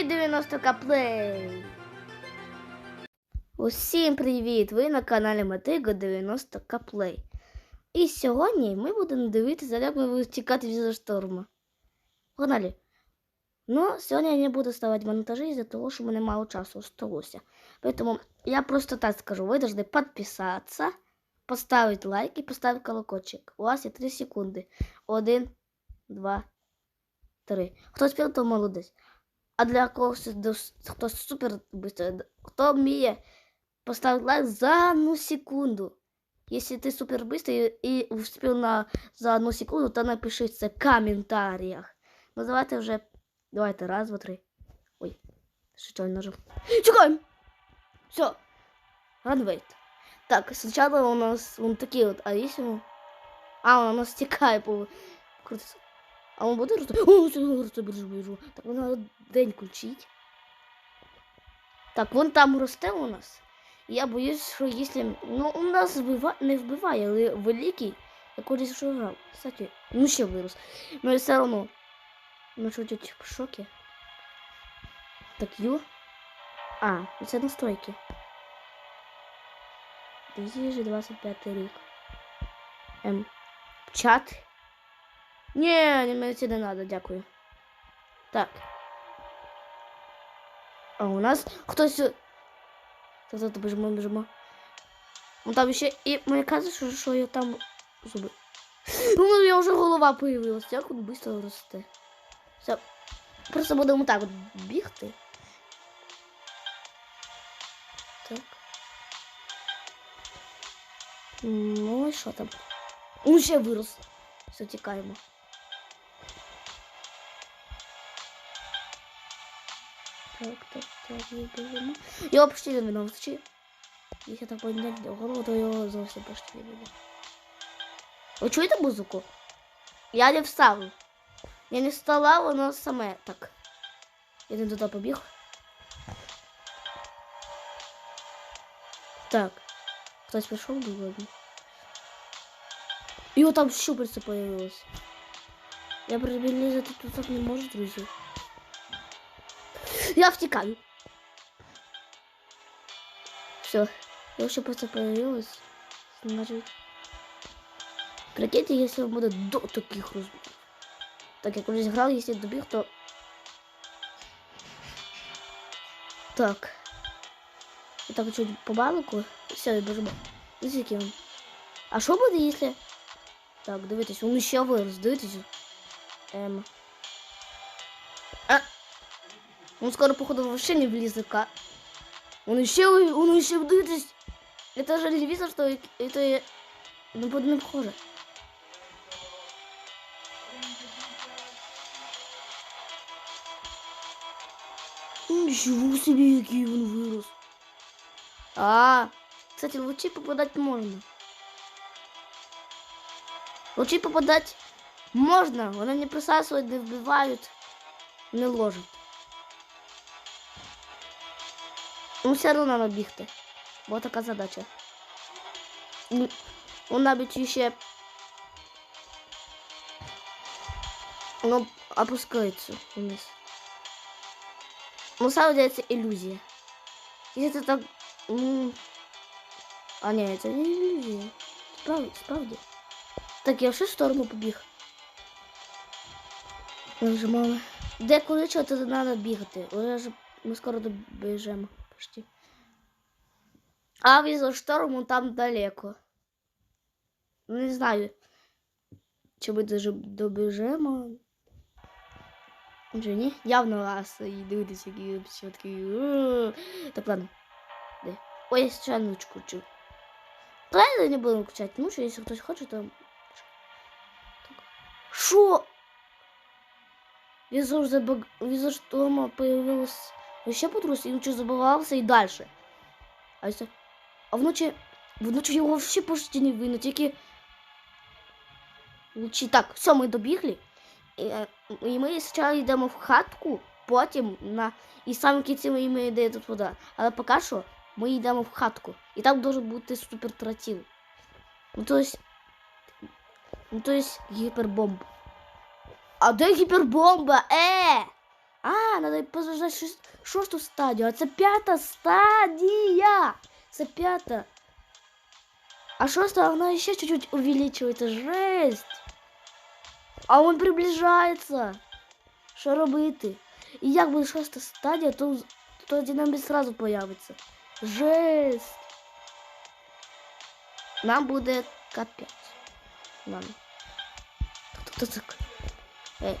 Привіт, 90 каплей! Усім привіт! Ви на каналі Матиго 90 каплей. І сьогодні ми будемо дивитися, як ми будемо тікати від шторму. Погнали! Ну, сьогодні я не буду ставити монтажі із-за того, що мене мало часу осталося. Поэтому я просто так скажу, ви должны підписатися, поставити лайк і поставити колокольчик. У вас є 3 секунди. Один, два, три. Хто спів, то молодець. А для когось дос- хто супер быстро, хто вміє поставити лайк за одну секунду. Якщо ти супер быстрый і успів на за одну секунду, то напиши це в коментарях. Ну давайте вже. Давайте, раз, два, три. Ой, що нажав. Чекаємо! Все. Ранвейт. Так, спочатку у нас вон такі от, а якщо... ми- А, вона у нас тікає по... крутиться. А он буде біжу, біжу. Так вона день включить. Так, вон там росте у нас. Я боюсь, що якщо... Ну, у нас вбива... не вбиває, але великий, я колись вже грав. Кстати, ну ще вирос. Ну і все одно. Ну що тут в шокі. Так, ю. А, це настройки. 2025 рік. Ем, чат. Ні, ні, мені це не треба, дякую. Так. А у нас хтось. Так, біжимо, біжимо. Ну там ще і мені кажуть, що, я там зуби. Ну, у мене вже голова появилась. Як він швидко росте. Все. Просто будемо так от бігти. Так. Ну і що там? Ну, вирос. Все, тікаємо. Так, так, так, біжимо. Його почти не видно, вчи. Якщо так подняти голову, то його зовсім почти не видно. Ви чуєте музику? Я не встав. Я не встала, воно саме так. Я не туди побіг. Так. Хтось прийшов до І от там щупальце появилось. Я приблизити тут так не можу, друзі. Я втікаю. Все. Я щупальце появилось. Значить. Прикиньте, якщо буде до таких розмірів. Так, я колись грав, якщо добіг, то. Так. І так по балику. Все, і бежимо. Язики вам. А що буде, якщо... Так, дивитесь, він ще вирос, дивитесь. Ем. А! Он скоро, походу, вообще не влізе. Он ще, он ще, дивитесь. Это же телевизор, что это... Ну, под не похоже. Ничего себе, який він вирос. А, кстати, лучи попадать можно. Лучи попадать можно, вони не присасують, не вбивають, не ложать. Ну, все одно треба бігти. Бо така задача. Ну, Он навіть ще ну, опускается вниз. Ну, самом деле, это иллюзия. Если это так... м, А, не, это не иллюзия. Справді, справді. Так, я в що сторону побіг? Нажимали. Де коли чого, то треба бігати. Уже ж ми скоро добіжемо почти. А візо шторму там далеко. Ну, Не знаю. Чи ми даже добіжимо. Вже ні? Явно раз і дивитися, які все такі. Так ладно. Де? Ой, я ще ночку включив. Правильно не будемо включати. Ну, що, якщо хтось хоче, то. Що? Візор забаг... Візор шторма появилась ще подрос, і він що забагався і далі. А якщо... А вночі... Вночі його взагалі почти не видно, тільки... Вночі... Так, все, ми добігли. І, е, і ми спочатку йдемо в хатку, потім на. І саме в кінці ми йдемо йде тут вода. Але поки що ми йдемо в хатку. І там може бути супер тратів. Ну то есть. Ну то есть гіпербомба. А де гіпербомба? Е! А, треба позажати шіс- шосту стадію, а це п'ята стадія. Це п'ята. А шоста, вона ще чуть-чуть увеличивается. Жесть. А он приближается. Що робити? І як буде шоста стадія, то, то динаміт сразу появиться. Жесть. Нам буде капець. Ладно. Хто так? Эй.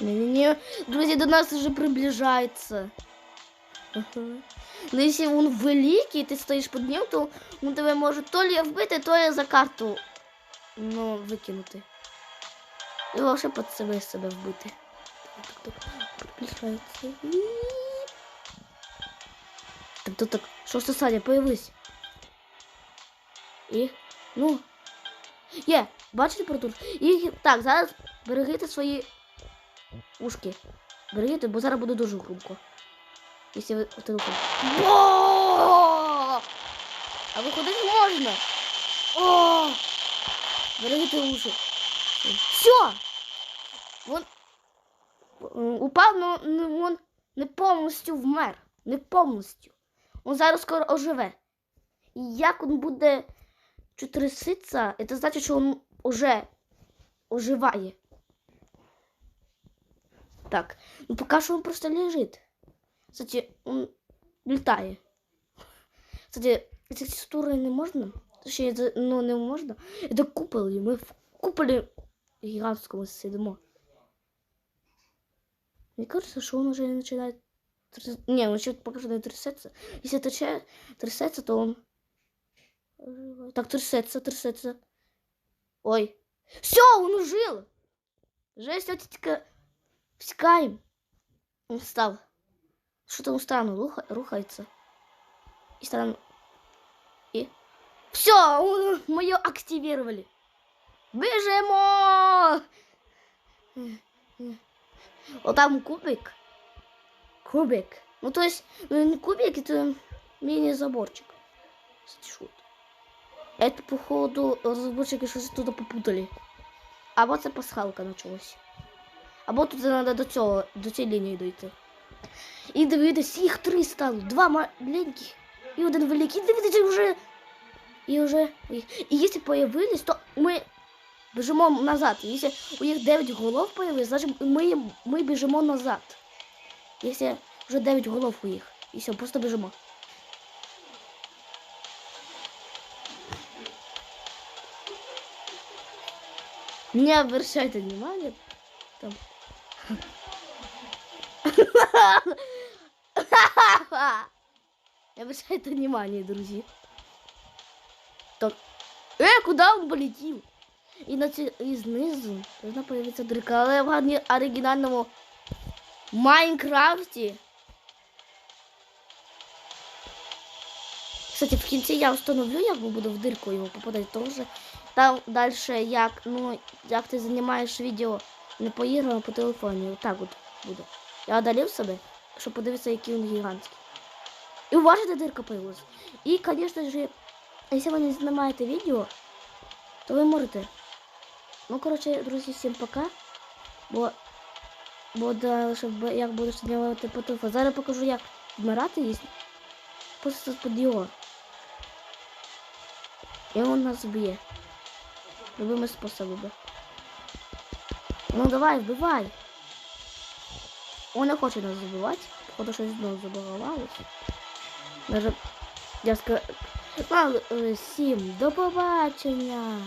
Не-не-не. Друзья, до нас уже приближается. Ага. Ну, если он великий, ты стоишь под ним, то он тебе може то ли вбити, то ли за карту ну, викинути. І лише під себе себе вбити. Так, так, так. Приближається. Так, так, так. Шоста стадія, появись. І. Ну. Є, бачите про тут? І так, зараз берегите свої ушки. Берегите, бо зараз буде дуже громко. Якщо ви телефон. А виходити можна. О! Берегите уші. Все! Вон упав, но він не повністю вмер. Не повністю. Він зараз скоро оживе. І як він буде тряситься, це значить, що він уже оживає. Так, ну пока что он просто лежит. Кстати, он летает. Кстати, эти текстуры не можно. Точнее, это, ну, не можно. Это купол, и мы в куполе гигантского сидимо. Мне кажется, что он уже начинает... тряс- Не, он еще пока что трясется. Если это трясется, то он... оживает. Так, трясется, трясется. Ой. Все, он ужил! Жесть, вот Вскаем. Он встал. Что-то он странно руха- рухается. И странно. И... Все, мы ее активировали. Бежимо! Вот там кубик. Кубик. Ну, то есть, ну, кубик, это мини-заборчик. Кстати, шут. Это, походу, разработчики что-то туда попутали. А вот это пасхалка началась. Або тут треба до цього, до цієї лінії дойти. І дивитись, їх три стало. Два маленьких і один великий. І дивитися вже. І вже. І якщо появились, то ми біжимо назад. Якщо у них 9 голов появились, значить ми, ми біжимо назад. Якщо вже 9 голов у них. І все, просто біжимо. Не обращайте внимания. Там. Не обращайте внимания, друзья. Так. Э, куда он полетел? На ці... должна появитися дирка, але в оригінальному Майнкрафті. Кстати, в кінці я встановлю, як буду в дирку його попадати, то вже там далі як, ну, як ти знімаєш відео не по іграм, а по телефоні. Отак от буде. Я одалив себе, щоб подивитися, який він гігантський. І у вас же дирка появилась. І, звісно ж, якщо ви не знімаєте відео, то ви можете. Ну, коротше, друзі, всім пока. Бо, бо да, щоб як будеш знімати по телефону. Зараз покажу, як вмирати їсть. Просто під його. І він нас б'є. Любими способами. Ну давай, вбивай. Он не хоче нас забивати. Походу щось знову забагувалось. Даже я скажу. Всім до побачення.